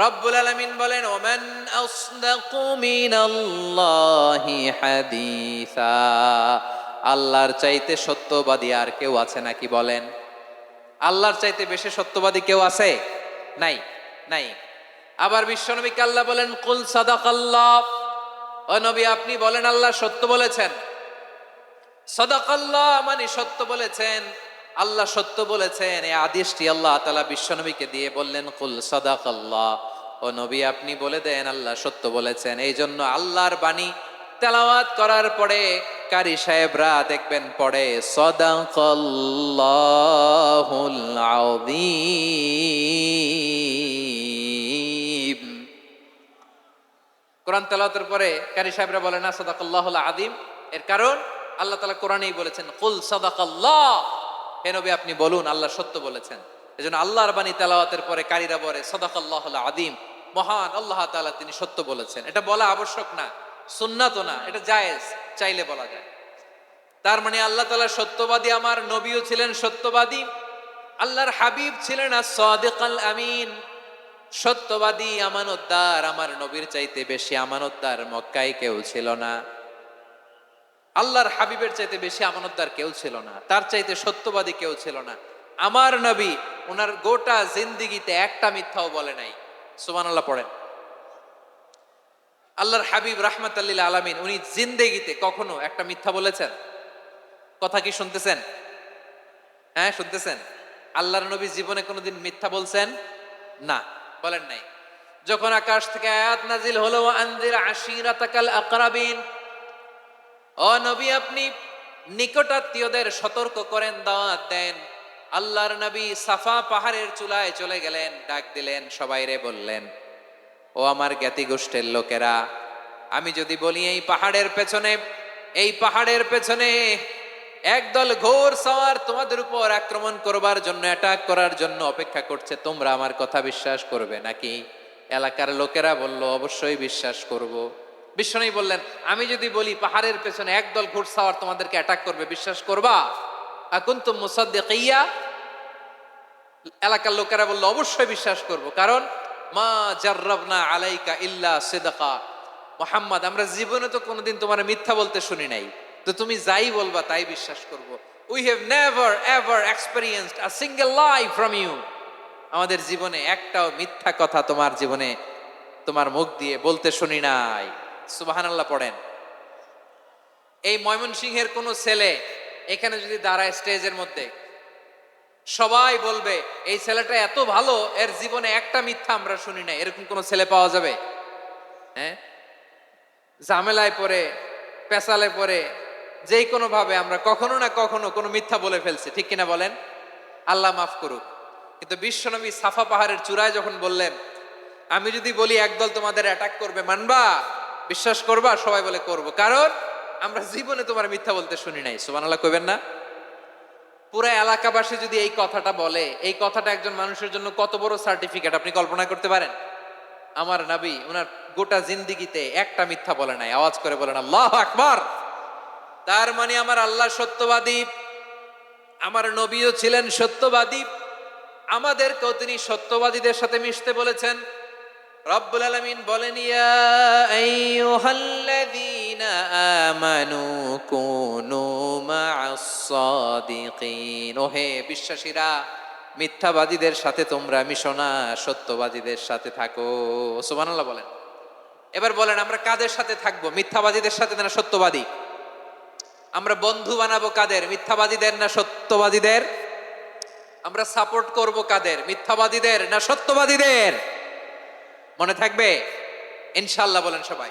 রব্বুল আলামিন বলেন, ওমান আল্লাহর চাইতে সত্যবাদী আর কেউ আছে নাকি বলেন? আল্লাহর চাইতে বেশি সত্যবাদী কেউ আছে? নাই নাই। আবার বিশ্বনবীকে আল্লাহ বলেন, কুল সাদাকাল্লাহ। ও নবী, আপনি বলেন, আল্লাহ সত্য বলেছেন। সদাকাল্লাহ মানে সত্য বলেছেন। আল্লাহ সত্য বলেছেন। এই আদেশটি আল্লাহ তালা বিশ্বনবীকে দিয়ে বললেন, কুল সদাকাল্লাহ। ও নবী, আপনি বলে দেন, আল্লাহ সত্য বলেছেন। এই জন্য আল্লাহর বাণী তেলাওয়াত করার পরে কারি সাহেবরা দেখবেন পড়ে, সদাকাল্লাহুল কোরআন তেলাওয়াতের পরে কারি সাহেবরা বলে, না, সদাকাল্লাহুল আদিম এর কারণ আল্লাহ তালা কোরআনেই বলেছেন, কুল সদাকাল্লাহ। হে নবী, আপনি বলুন, আল্লাহ সত্য বলেছেন। এজন্য আল্লাহর বাণী তেলাওয়াতের পরে কারিরা বলে, সদাকাল্লাহুল আদিম মহান আল্লাহ তাআলা তিনি সত্য বলেছেন। এটা বলা আবশ্যক না সুন্নাত না, এটা জায়েজ, চাইলে বলা যায়। তার মানে আল্লাহ তাআলা সত্যবাদী, আমার নবীও ছিলেন সত্যবাদী, আল্লাহর হাবিব ছিলেন সাদিকাল আমিন। সত্যবাদী, আমানতদার, আমার নবীর চাইতে বেশি আমানতদার মক্কায় কেউ ছিল না। আল্লাহর হাবিবের চাইতে বেশি আমানতদার কেউ ছিল না, তার চাইতে সত্যবাদী কেউ ছিল না। আমার নবী ওনার গোটা জিন্দিগিতে একটা মিথ্যাও বলে নাই। সুমান আল্লাহ পড়েন। আল্লাহর হাবিব রাহমাত আল্লিল আলমিন, উনি জিন্দেগিতে কখনো একটা মিথ্যা বলেছেন? কথা কি শুনতেছেন? হ্যাঁ শুনতেছেন? আল্লাহর নবী জীবনে কোনোদিন মিথ্যা বলছেন? না, বলেন নাই। যখন আকাশ থেকে আয়াত নাজিল হলো আনজির আশিরাতাকাল আকরাবিন ও নবী, আপনি নিকটাত্মীয়দের সতর্ক করেন, দাওয়াত দেন। আল্লাহর নবী সাফা পাহাড়ের চুলায় চলে গেলেন, ডাক দিলেন, সবাই রে বললেন, ও আমার জ্ঞাতি গোষ্ঠের লোকেরা, আমি যদি বলি এই পাহাড়ের পেছনে, এই পাহাড়ের পেছনে একদল ঘোর সওয়ার তোমাদের উপর আক্রমণ করবার জন্য অ্যাটাক করার জন্য অপেক্ষা করছে, তোমরা আমার কথা বিশ্বাস করবে নাকি? এলাকার লোকেরা বলল, অবশ্যই বিশ্বাস করব। বিশ্বনবী বললেন, আমি যদি বলি পাহাড়ের পেছনে একদল ঘোর সওয়ার তোমাদেরকে অ্যাটাক করবে, বিশ্বাস করবা? এখন তো মুসাদ্দিকিয়া। এলাকার লোকেরা বলল, অবশ্যই বিশ্বাস করব। কারণ, মা জার্রাবনা আলাইকা ইল্লা সিদাকা। মোহাম্মদ, আমরা জীবনে তো কোনোদিন তোমার মিথ্যা বলতে শুনি নাই। তো তুমি যাই বলবা, তাই বিশ্বাস করব। We have never ever experienced a single life from you আমাদের জীবনে একটাও মিথ্যা কথা তোমার জীবনে, তোমার মুখ দিয়ে বলতে শুনি নাই। সুবাহান আল্লাহ পড়েন। এই ময়মনসিংহের কোনো ছেলে এখানে যদি দাঁড়ায় স্টেজের মধ্যে, সবাই বলবে, এই ছেলেটা এত ভালো, এর জীবনে একটা মিথ্যা আমরা শুনি না। এরকম কোন ছেলে পাওয়া যাবে? হ্যাঁ? ঝামেলায় পড়ে পেশালে পড়ে, যেই কোনো ভাবে আমরা কখনো না কখনো কোনো মিথ্যা বলে ফেলছি, ঠিক কিনা বলেন? আল্লাহ মাফ করুক। কিন্তু বিশ্বনবী সাফা পাহাড়ের চূড়ায় যখন বললেন, আমি যদি বলি একদল তোমাদের অ্যাটাক করবে, মানবা? বিশ্বাস করবা? সবাই বলে করব। কারণ আমরা জীবনে তোমার মিথ্যা বলতে শুনি নাই সুবান আল্লাহ কইবেন না? পুরা এলাকাবাসী যদি এই কথাটা বলে, এই কথাটা একজন মানুষের জন্য কত বড় সার্টিফিকেট আপনি কল্পনা করতে পারেন? আমার নাবি ওনার গোটা জিন্দিগিতে একটা মিথ্যা বলে নাই, আওয়াজ করে বলেন, আল্লাহ আকবার! তার মানে আমার আল্লাহ সত্যবাদী, আমার নবীও ছিলেন সত্যবাদী, আমাদেরকেও তিনি সত্যবাদীদের সাথে মিশতে বলেছেন। রব্বুল আলামিন বলেন, ইয়া আইয়ুহাল্লাযীনা আমানু কুনু মা'আস সাদিকিন ওহে বিশ্বাসীরা, মিথ্যাবাদীদের সাথে তোমরা মিশো না, সত্যবাদীদের সাথে থাকো। সুবহানাল্লাহ বলেন। এবার বলেন, আমরা কাদের সাথে থাকব? মিথ্যাবাদীদের সাথে না সত্যবাদী? আমরা বন্ধু বানাবো কাদের? মিথ্যাবাদীদের না সত্যবাদীদের? আমরা সাপোর্ট করব কাদের? মিথ্যাবাদীদের না সত্যবাদীদের? মনে থাকবে? ইনশাল্লাহ বলেন সবাই।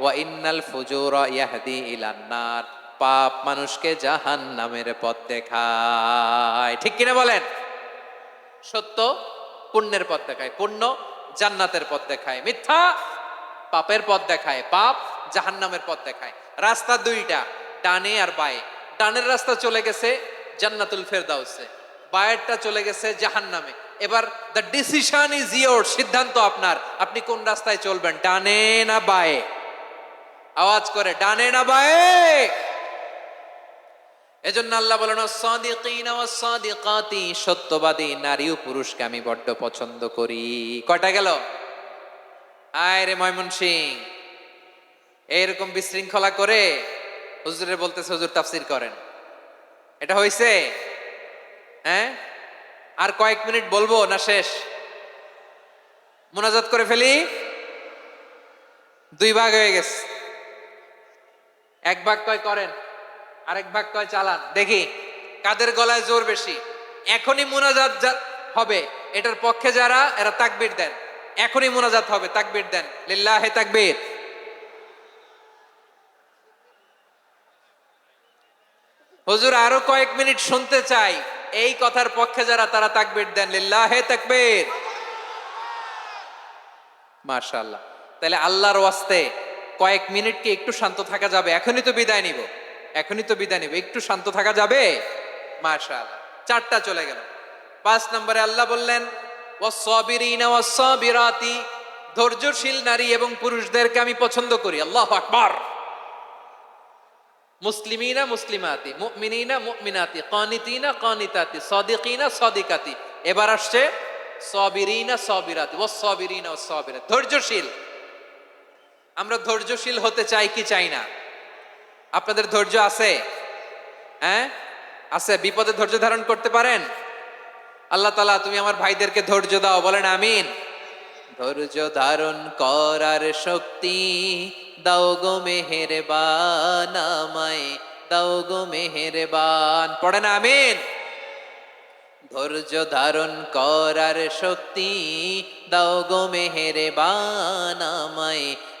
ওয়া ইন্নাল ফুজুর ইয়াহদি পাপ মানুষকে জাহান নামের পথ দেখায়। ঠিক কিনা বলেন? সত্য? পুণ্যের পথ দেখায়। পুণ্য জান্নাতের পথ দেখায়। মিথ্যা? পাপের পথ দেখায়। পাপ জাহান্নামের পথ দেখায়। রাস্তা দুইটা, ডানে আর বায়ে। ডানের রাস্তা চলে গেছে জান্নাতুল ফেরদাউসে। বায়েরটা চলে গেছে জাহান্নামে। এবার দ্য ডিসিশন ইজ ইয়োর সিদ্ধান্ত আপনার। আপনি কোন রাস্তায় চলবেন, ডানে না বায়ে? আওয়াজ করে, ডানে না বায়ে? এজন্য আল্লাহ বলেন সাদিকাতি সত্যবাদী নারী ও পুরুষকে আমি বড্ড পছন্দ করি। কয়টা গেল? আয় রে ময়মন সিং এইরকম বিশৃঙ্খলা করে হুজুরে বলতেছে, হুজুর, তাফসির করেন। এটা হইছে? হ্যাঁ? আর কয়েক মিনিট বলব না শেষ? মোনাজাত করে ফেলি? দুই ভাগ হয়ে গেছে। এক ভাগ কয় করেন, আরেক ভাগ কয় চালান। দেখি, কাদের গলায় জোর বেশি? এখনই মোনাজাত হবে, এটার পক্ষে যারা, এরা তাকবির দেন। এখনই মোনাজাত হবে, তাকবির দেন। লিল্লাহে তাকবীর। হুজুর, আরও কয়েক মিনিট শুনতে চাই। এই কথার পক্ষে যারা, তারা তাকবির দেন। লিল্লাহে তাকবীর। মাশাআল্লাহ। তাহলে আল্লাহর ওয়াস্তে কয়েক মিনিট কি একটু শান্ত থাকা যাবে? এখনই তো বিদায় নিব। এখনই তো বিদায় নিব। একটু শান্ত থাকা যাবে? মাশাআল্লাহ। চারটা চলে গেল। পাঁচ নম্বরে আল্লাহ বললেন ধৈর্যশীল নারী এবং পুরুষদেরকে আমি পছন্দ করি। আল্লাহু আকবার। মুসলিমিনা মুসলিমাতি, মুমিনিনা মুমিনাতি, কানিতিনা কানিতাতি, সাদিকিনা সদিকাতি। এবার আসছে সবিরিনা সবিরাতি ও সবিরিনা ও সবিরাত ধৈর্যশীল। আমরা ধৈর্যশীল হতে চাই কি চাই না? আপনাদের ধৈর্য আছে? হ্যাঁ? আছে। বিপদে ধৈর্য ধারণ করতে পারেন? আল্লাহ তালা তুমি আমার ভাইদেরকে ধৈর্য দাও বলেন আমিন। ধৈর্য ধারণ করার শক্তি দাও গো মেহেরবান আমায় দাও গো মেহেরবান। পড়েন আমিন। ধৈর্য ধারণ করার শক্তি দাও গো মেহেরবান আমায়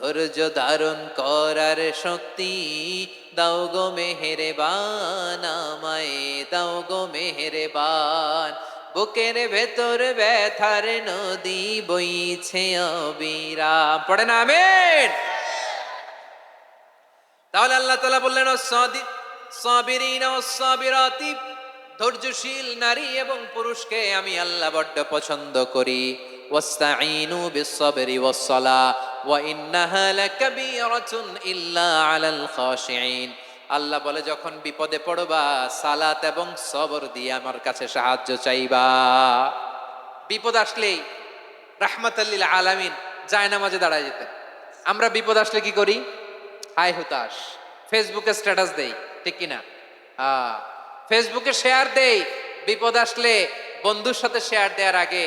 ধৈর্য ধারণ করার শক্তি। দাও গো মেহেরবান, আমায় দাও গো মেহেরবান। বুকের ভেতর ব্যথার নদী বইছে অবিরাম। পড়ে না, আমেন? তাহলে আল্লাহ তালা বললেন ধৈর্যশীল নারী এবং পুরুষকে আমি আল্লাহ বড্ড পছন্দ করি। বিসসাবরি ওয়াসসালা ওয়া ইন্নাহা লাকাবীরাতুন ইল্লা আলাল খাশিঈন আল্লাহ বলে, যখন বিপদে পড়বা, সালাত এবং সবর দিয়ে আমার কাছে সাহায্য চাইবা। বিপদ আসলেই রাহমাতাল্লিল আলামিন যায় নামাজে দাঁড়ায় যেতেন। আমরা বিপদ আসলে কি করি? হাই হুতাশ, ফেসবুকে স্ট্যাটাস দেই, ঠিক কিনা? ফেসবুকে শেয়ার দেই, বিপদ আসলে বন্ধুর সাথে শেয়ার দেওয়ার আগে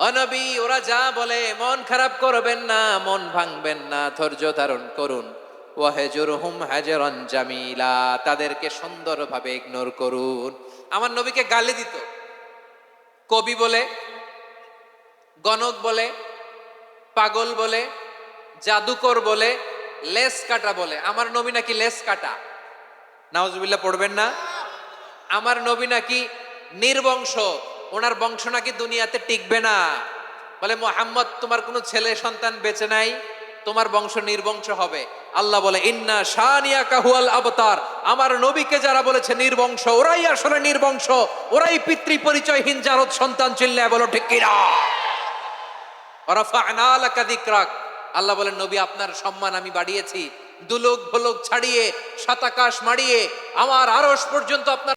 অনবী, ওরা যা বলে, মন খারাপ করবেন না, মন ভাঙবেন না, ধৈর্য ধারণ করুন। ওয়াহেজুরহুম হাজরান জামিলা, তাদেরকে সুন্দরভাবে ইগনোর করুন। আমার নবীকে গালি দিত। কবি বলে, গণক বলে, পাগল বলে, জাদুকর বলে, লেস কাটা বলে। আমার নবী নাকি লেস কাটা? নাওজুবিল্লাহ পড়বেন না? আমার নবী নাকি নির্বংশ। ওনার বংশ নাকি দুনিয়াতে টিকবে না। বলে, মোহাম্মদ, তোমার কোনো ছেলে সন্তান বেঁচে নাই, তোমার বংশ নির্বংশ হবে। আল্লাহ বলে, ইন্না শানিয়া কাহুয়াল আবতার। আমার নবীকে যারা বলেছে নির্বংশ, ওরাই আসলে নির্বংশ। ওরাই পিতৃ পরিচয়হীন জারদ সন্তান চিল্লায় বলো, ঠিক। আল্লাহ বলেন, নবী, আপনার সম্মান আমি বাড়িয়েছি। দুলোক ভোলোক ছাড়িয়ে, সাতাকাশ মাড়িয়ে, আমার আরশ পর্যন্ত আপনার